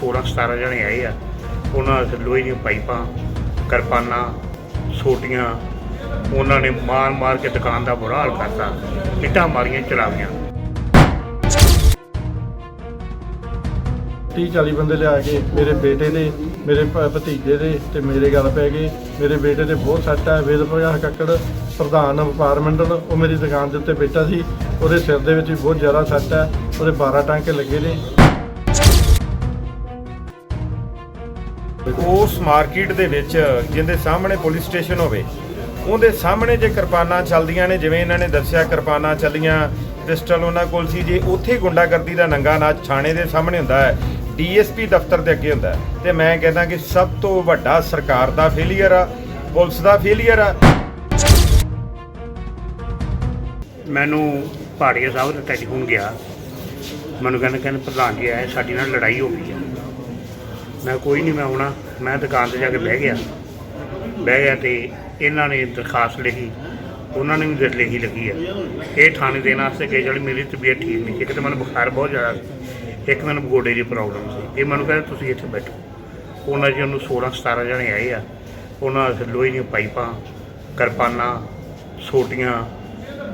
16 17 ਜਣੇ ਆਏ ਆ। ਉਹਨਾਂ ਨੇ ਲੋਹੇ ਦੀਆਂ ਪਾਈਪਾਂ, ਕਿਰਪਾਨਾਂ, ਸੋਟੀਆਂ, ਉਹਨਾਂ ਨੇ ਮਾਰ ਮਾਰ ਕੇ ਦੁਕਾਨ ਦਾ ਬੁਰਾ ਹਾਲ ਕਰਤਾ। ਇੱਟਾਂ ਮਾਰੀਆਂ, ਚਲਾਵੀਆਂ। 30 40 ਬੰਦੇ ਲਿਆ ਕੇ ਮੇਰੇ ਬੇਟੇ ਦੇ, ਮੇਰੇ ਭ- ਭਤੀਜੇ ਦੇ ਤੇ ਮੇਰੇ ਗੱਲ ਪੈ ਗਏ। ਮੇਰੇ ਬੇਟੇ ਦੇ ਬਹੁਤ ਸੱਟ ਹੈ ਵੇਦ ਪ੍ਰਕਾਸ਼ ਕੱਕੜ, ਪ੍ਰਧਾਨ ਵਪਾਰ ਮੰਡਲ, ਉਹ ਮੇਰੀ ਦੁਕਾਨ ਦੇ ਉੱਤੇ ਬੈਠਾ ਸੀ। ਉਹਦੇ ਸਿਰ ਦੇ ਵਿੱਚ ਵੀ ਬਹੁਤ ਜ਼ਿਆਦਾ ਸੱਟ ਹੈ ਉਹਦੇ 12 ਟਾਂਕੇ ਲੱਗੇ ਨੇ। ਉਸ ਮਾਰਕੀਟ ਦੇ ਵਿੱਚ ਜਿਹਦੇ ਸਾਹਮਣੇ ਪੁਲਿਸ ਸਟੇਸ਼ਨ ਹੋਵੇ, ਉਹਦੇ ਸਾਹਮਣੇ ਜੇ ਕਿਰਪਾਨਾਂ ਚੱਲਦੀਆਂ ਨੇ, ਜਿਵੇਂ ਇਹਨਾਂ ਨੇ ਦੱਸਿਆ ਕਿਰਪਾਨਾਂ ਚੱਲੀਆਂ, ਪਿਸਟਲ ਉਹਨਾਂ ਕੋਲ ਸੀ ਜੇ, ਉੱਥੇ ਗੁੰਡਾਗਰਦੀ ਦਾ ਨੰਗਾ ਨਾਚ ਥਾਣੇ ਦੇ ਸਾਹਮਣੇ ਹੁੰਦਾ ਹੈ, ਡੀਐਸਪੀ ਦਫ਼ਤਰ ਦੇ ਅੱਗੇ ਹੁੰਦਾ ਹੈ। ਤੇ ਮੈਂ ਕਹਿੰਦਾ ਕਿ ਸਭ ਤੋਂ ਵੱਡਾ ਸਰਕਾਰ ਦਾ ਫੇਲੀਅਰ ਆ, ਪੁਲਿਸ ਦਾ ਫੇਲੀਅਰ ਆ। ਮੈਨੂੰ ਪਹਾੜੀਆ ਸਾਹਿਬ ਦਾ ਟੈਲੀਫੋਨ ਗਿਆ। ਮੈਨੂੰ ਕਹਿੰਦੇ ਕਹਿੰਦੇ ਪ੍ਰਧਾਨ ਜੀ ਆਏ ਸਾਡੀ ਨਾਲ ਲੜਾਈ ਹੋ ਗਈ ਹੈ ਮੈਂ ਕੋਈ ਨਹੀਂ ਮੈਂ ਆਉਣਾ। ਮੈਂ ਦੁਕਾਨ ਤੇ ਜਾ ਕੇ ਬਹਿ ਗਿਆ। ਬਹਿ ਗਿਆ ਤੇ ਇਹਨਾਂ ਨੇ ਦਰਖਾਸਤ ਲਿਖੀ। ਉਹਨਾਂ ਨੇ ਵੀ ਦਰ ਲਿਖੀ ਲੱਗੀ ਆ। ਇਹ ਥਾਣੇ ਦੇਣ ਵਾਸਤੇ ਗਏ, ਜਿਹੜੀ ਮੇਰੀ ਤਬੀਅਤ ਠੀਕ ਨਹੀਂ ਇੱਕ ਤਾਂ ਮੈਨੂੰ ਬੁਖਾਰ ਬਹੁਤ ਜ਼ਿਆਦਾ ਸੀ। ਇੱਕ ਮੈਨੂੰ ਗੋਡੇ ਦੀ ਪ੍ਰੋਬਲਮ ਸੀ। ਇਹ ਮੈਨੂੰ ਕਹਿੰਦੇ, ਤੁਸੀਂ ਇੱਥੇ ਬੈਠੋ। ਉਹਨਾਂ ਜੀ ਉਹਨੂੰ 16 17 ਜਣੇ ਆਏ ਆ। ਉਹਨਾਂ ਨੇ ਲੋਹੇ ਦੀਆਂ ਪਾਈਪਾਂ, ਕਿਰਪਾਨਾਂ, ਸੋਟੀਆਂ,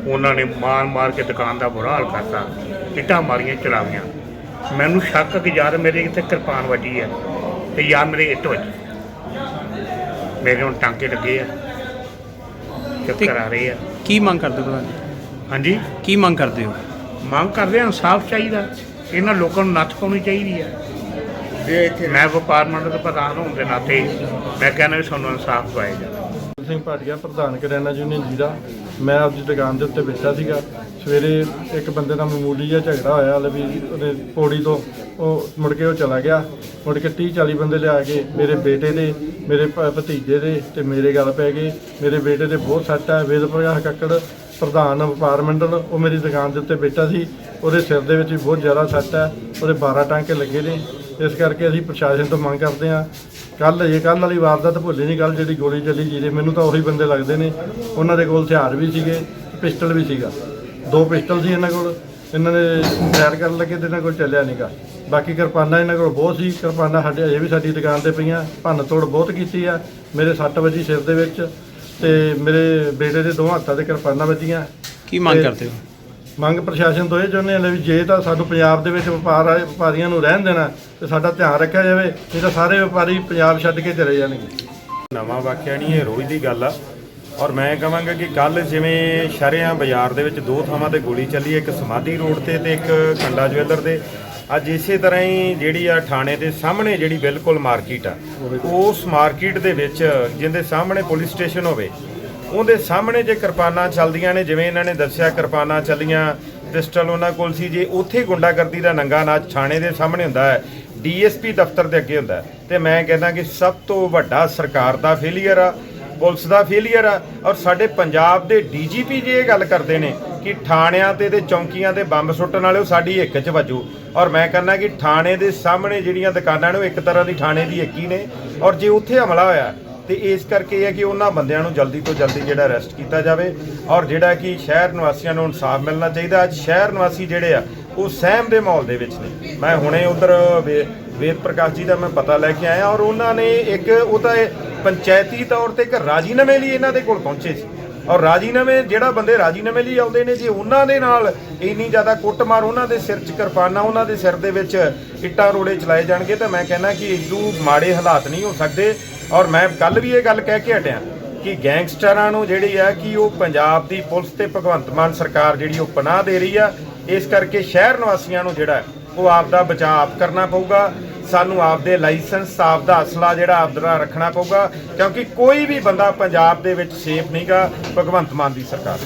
ਉਹਨਾਂ ਨੇ ਮਾਰ ਮਾਰ ਕੇ ਦੁਕਾਨ ਦਾ ਬੁਰਾ ਹਾਲ ਕਰਤਾ। ਇੱਟਾਂ ਮਾਰੀਆਂ, ਚਲਾਵੀਆਂ। ਮੈਨੂੰ ਸ਼ੱਕ ਕਿ ਯਾਰ ਮੇਰੇ ਇੱਥੇ ਕਿਰਪਾਨ ਵੱਜੀ ਆ ਤੇ ਯਾਰ ਮੇਰੇ ਇੱਟ ਵੱਜੀ ਮੇਰੇ ਹੁਣ ਟਾਂਕੇ ਲੱਗੇ ਆ। ਚੱਕਰ ਆ ਰਹੇ ਆ। ਕੀ ਮੰਗ ਕਰਦੇ ਹੋ ਪ੍ਰਧਾਨ ਜੀ? ਹਾਂਜੀ? ਕੀ ਮੰਗ ਕਰਦੇ ਹੋ? ਮੰਗ ਕਰਦੇ ਹਾਂ ਇਨਸਾਫ ਚਾਹੀਦਾ। ਇਹਨਾਂ ਲੋਕਾਂ ਨੂੰ ਨੱਥ ਪਾਉਣੀ ਚਾਹੀਦੀ ਹੈ ਮੈਂ ਵਪਾਰ ਮੰਡਲ ਦਾ ਪ੍ਰਧਾਨ ਹੋਣ ਦੇ ਨਾਤੇ ਮੈਂ ਕਹਿੰਦਾ ਵੀ ਸਾਨੂੰ ਇਨਸਾਫ ਦਵਾਇਆ ਜਾਵੇ। ਸਿੰਘ ਭਾਟੀਆ ਪ੍ਰਧਾਨ ਕਰਿਆਨਾ ਯੂਨੀਅਨ ਜੀਰਾ। ਮੈਂ ਆਪਦੀ ਦੁਕਾਨ ਦੇ ਉੱਤੇ ਬੈਠਾ ਸੀਗਾ। ਸਵੇਰੇ ਇੱਕ ਬੰਦੇ ਦਾ ਮਾਮੂਲੀ ਜਿਹਾ ਝਗੜਾ ਹੋਇਆ, ਹਲੇ ਵੀ ਉਹਦੇ ਪੌੜੀ ਤੋਂ ਉਹ ਮੁੜ ਕੇ ਉਹ ਚਲਾ ਗਿਆ। ਮੁੜ ਕੇ 30 40 ਬੰਦੇ ਲਿਆ ਕੇ ਮੇਰੇ ਬੇਟੇ ਦੇ, ਮੇਰੇ ਭ- ਭਤੀਜੇ ਦੇ ਤੇ ਮੇਰੇ ਗੱਲ ਪੈ ਗਏ ਮੇਰੇ ਬੇਟੇ ਦੇ ਬਹੁਤ ਸੱਟ ਹੈ ਵੇਦ ਪ੍ਰਕਾਸ਼ ਕੱਕੜ, ਪ੍ਰਧਾਨ, ਵਪਾਰ ਮੰਡਲ, ਉਹ ਮੇਰੀ ਦੁਕਾਨ ਦੇ ਉੱਤੇ ਬੈਠਾ ਸੀ। ਉਹਦੇ ਸਿਰ ਦੇ ਵਿੱਚ ਵੀ ਬਹੁਤ ਜ਼ਿਆਦਾ ਸੱਟ ਹੈ ਉਹਦੇ 12 ਟਾਂਕੇ ਲੱਗੇ ਨੇ। ਇਸ ਕਰਕੇ ਅਸੀਂ ਪ੍ਰਸ਼ਾਸਨ ਤੋਂ ਮੰਗ ਕਰਦੇ ਹਾਂ ਕੱਲ ਜੇ ਕੱਲ ਵਾਲੀ ਵਾਰਦਾਤ ਭੁੱਲੀ ਨਹੀਂ ਕੱਲ ਜਿਹੜੀ ਗੋਲੀ ਚੱਲੀ ਜਿਹਦੇ ਮੈਨੂੰ ਤਾਂ ਉਹੀ ਬੰਦੇ ਲੱਗਦੇ ਨੇ। ਉਹਨਾਂ ਦੇ ਕੋਲ ਹਥਿਆਰ ਵੀ ਸੀਗੇ, ਪਿਸਟਲ ਵੀ ਸੀਗਾ। ਦੋ ਪਿਸਟਲ ਸੀ ਇਹਨਾਂ ਕੋਲ। ਇਹਨਾਂ ਨੇ ਫਾਇਰ ਕਰਨ ਲੱਗੇ ਤੇ ਇਹਨਾਂ ਕੋਲ ਚੱਲਿਆ ਨਹੀਂਗਾ ਬਾਕੀ ਕਿਰਪਾਨਾਂ ਇਹਨਾਂ ਕੋਲ ਬਹੁਤ ਸੀ। ਕਿਰਪਾਨਾਂ ਸਾਡੇ ਅਜੇ ਵੀ ਸਾਡੀ ਦੁਕਾਨ ਤੇ ਪਈਆਂ। ਭੰਨ ਤੋੜ ਬਹੁਤ ਕੀਤੀ ਆ। ਮੇਰੇ ਸੱਟ ਵੱਜੀ ਸਿਰ ਦੇ ਵਿੱਚ ਤੇ ਮੇਰੇ ਬੇਟੇ ਦੇ ਦੋ ਹੱਥਾਂ ਤੇ ਕਿਰਪਾਨਾਂ ਵੱਜੀਆਂ। ਕੀ ਮੰਗ ਕਰਦੇ ਹੋ? ਮੰਗ ਪ੍ਰਸ਼ਾਸਨ ਤੋਂ ਇਹ ਚਾਹੁੰਦੇ ਹਾਂ ਵੀ ਜੇ ਤਾਂ ਸਾਨੂੰ ਪੰਜਾਬ ਦੇ ਵਿੱਚ ਵਪਾਰ ਵਪਾਰੀਆਂ ਨੂੰ ਰਹਿਣ ਦੇਣਾ ਤੇ ਸਾਡਾ ਧਿਆਨ ਰੱਖਿਆ ਜਾਵੇ। ਨਹੀਂ ਤਾਂ ਸਾਰੇ ਵਪਾਰੀ ਪੰਜਾਬ ਛੱਡ ਕੇ ਚਲੇ ਜਾਣਗੇ। ਨਵਾਂ ਵਾਕਿਆ ਨਹੀਂ ਇਹ ਰੋਜ਼ ਦੀ ਗੱਲ ਆ। ਔਰ ਮੈਂ ਕਹਾਂਗਾ ਕਿ ਕੱਲ ਜਿਵੇਂ ਸ਼ਰਿਆਂ ਬਾਜ਼ਾਰ ਦੇ ਵਿੱਚ ਦੋ ਥਾਵਾਂ ਤੇ ਗੋਲੀ ਚੱਲੀ, ਇੱਕ ਸਮਾਧੀ ਰੋਡ ਤੇ ਤੇ ਇੱਕ ਕੰਡਾ ਜਵੈਲਰ ਦੇ। ਅੱਜ ਇਸੇ ਤਰ੍ਹਾਂ ਹੀ ਜਿਹੜੀ ਆ ਥਾਣੇ ਦੇ ਸਾਹਮਣੇ ਜਿਹੜੀ ਬਿਲਕੁਲ ਮਾਰਕੀਟ ਆ, ਉਸ ਮਾਰਕੀਟ ਦੇ ਵਿੱਚ ਜਿਹਦੇ ਸਾਹਮਣੇ ਪੁਲਿਸ ਸਟੇਸ਼ਨ ਹੋਵੇ, ਉਹਦੇ ਸਾਹਮਣੇ ਜੇ ਕਿਰਪਾਨਾਂ ਚੱਲਦੀਆਂ ਨੇ, ਜਿਵੇਂ ਇਹਨਾਂ ਨੇ ਦੱਸਿਆ ਕਿਰਪਾਨਾਂ ਚੱਲੀਆਂ, ਪਿਸਟਲ ਉਹਨਾਂ ਕੋਲ ਸੀ ਜੇ, ਉੱਥੇ ਗੁੰਡਾਗਰਦੀ ਦਾ ਨੰਗਾ ਨਾਚ ਥਾਣੇ ਦੇ ਸਾਹਮਣੇ ਹੁੰਦਾ ਹੈ, ਡੀਐਸਪੀ ਦਫ਼ਤਰ ਦੇ ਅੱਗੇ ਹੁੰਦਾ ਹੈ। ਤੇ ਮੈਂ ਕਹਿੰਦਾ ਕਿ ਸਭ ਤੋਂ ਵੱਡਾ ਸਰਕਾਰ ਦਾ ਫੇਲੀਅਰ ਆ ਪੁਲਿਸ ਦਾ ਫੇਲੀਅਰ ਆ ਔਰ ਸਾਡੇ ਪੰਜਾਬ ਦੇ ਡੀਜੀਪੀ ਜੀ ਇਹ ਗੱਲ ਕਰਦੇ ਨੇ ਕਿ ਥਾਣਿਆਂ ਤੇ ਤੇ ਚੌਂਕੀਆਂ ਤੇ ਬੰਬ ਸੁੱਟਣ ਵਾਲੇ ਉਹ ਸਾਡੀ ਇੱਕ 'ਚ ਵੱਜੂ। ਔਰ ਮੈਂ ਕਹਿੰਦਾ ਕਿ ਥਾਣੇ ਦੇ ਸਾਹਮਣੇ ਜਿਹੜੀਆਂ ਦੁਕਾਨਾਂ ਨੇ ਉਹ ਇੱਕ ਤਰ੍ਹਾਂ ਦੀ ਥਾਣੇ ਦੀ ਇੱਕ ਹੀ ਨੇ। ਔਰ ਜੇ ਉੱਥੇ ਹਮਲਾ ਹੋਇਆ, ਤੇ ਇਸ ਕਰਕੇ ਇਹ ਹੈ ਕਿ ਉਹਨਾਂ ਬੰਦਿਆਂ ਨੂੰ ਜਲਦੀ ਤੋਂ ਜਲਦੀ ਜਿਹੜਾ ਅਰੈਸਟ ਕੀਤਾ ਜਾਵੇ। ਔਰ ਜਿਹੜਾ ਕਿ ਸ਼ਹਿਰ ਨਿਵਾਸੀਆਂ ਨੂੰ ਇਨਸਾਫ ਮਿਲਣਾ ਚਾਹੀਦਾ। ਅੱਜ ਸ਼ਹਿਰ ਨਿਵਾਸੀ ਜਿਹੜੇ ਆ, ਉਹ ਸਹਿਮ ਦੇ ਮਾਹੌਲ ਦੇ ਵਿੱਚ ਨੇ। ਮੈਂ ਹੁਣੇ ਉਧਰ ਵੇਦ ਪ੍ਰਕਾਸ਼ ਜੀ ਦਾ ਮੈਂ ਪਤਾ ਲੈ ਕੇ ਆਇਆ ਔਰ ਉਹਨਾਂ ਨੇ ਇੱਕ, ਉਹ ਤਾਂ ਇਹ ਪੰਚਾਇਤੀ ਤੌਰ ਤੇ ਇੱਕ ਰਾਜੀਨਾਮੇ ਲਈ ਇਹਨਾਂ ਦੇ ਕੋਲ ਪਹੁੰਚੇ ਸੀ। ਔਰ ਰਾਜੀਨਾਮੇ, ਜਿਹੜਾ ਬੰਦੇ ਰਾਜੀਨਾਮੇ ਲਈ ਆਉਂਦੇ ਨੇ ਜੇ, ਉਹਨਾਂ ਦੇ ਨਾਲ ਇੰਨੀ ਜ਼ਿਆਦਾ ਕੁੱਟਮਾਰ, ਉਹਨਾਂ ਦੇ ਸਿਰ 'ਚ ਕਿਰਪਾਨਾਂ, ਉਹਨਾਂ ਦੇ ਸਿਰ ਦੇ ਵਿੱਚ ਇੱਟਾਂ ਰੋੜੇ ਚਲਾਏ ਜਾਣਗੇ ਤਾਂ ਮੈਂ ਕਹਿੰਦਾ ਕਿ ਇਦੂ ਮਾੜੇ ਹਾਲਾਤ ਨਹੀਂ ਹੋ ਸਕਦੇ। ਔਰ ਮੈਂ ਕੱਲ ਵੀ ਇਹ ਗੱਲ ਕਹਿ ਕੇ ਹਟਿਆ ਕਿ ਗੈਂਗਸਟਰਾਂ ਨੂੰ ਜਿਹੜੀ ਆ ਕਿ ਉਹ ਪੰਜਾਬ ਦੀ ਪੁਲਿਸ ਤੇ ਭਗਵੰਤ ਮਾਨ ਸਰਕਾਰ ਜਿਹੜੀ ਉਹ ਪਨਾਹ ਦੇ ਰਹੀ ਆ, ਇਸ ਕਰਕੇ ਸ਼ਹਿਰ ਨਿਵਾਸੀਆਂ ਨੂੰ ਜਿਹੜਾ ਉਹ ਆਪ ਦਾ ਬਚਾਅ ਆਪ ਕਰਨਾ ਪਊਗਾ। ਸਾਨੂੰ ਆਪਦੇ ਲਾਇਸੈਂਸ, ਆਪਦਾ ਅਸਲਾ ਜਿਹੜਾ ਆਪਦਾ ਰੱਖਣਾ ਪਊਗਾ, ਕਿਉਂਕਿ ਕੋਈ ਵੀ ਬੰਦਾ ਪੰਜਾਬ ਦੇ ਵਿੱਚ ਸੇਫ ਨਹੀਂਗਾ, ਭਗਵੰਤ ਮਾਨ ਦੀ ਸਰਕਾਰ।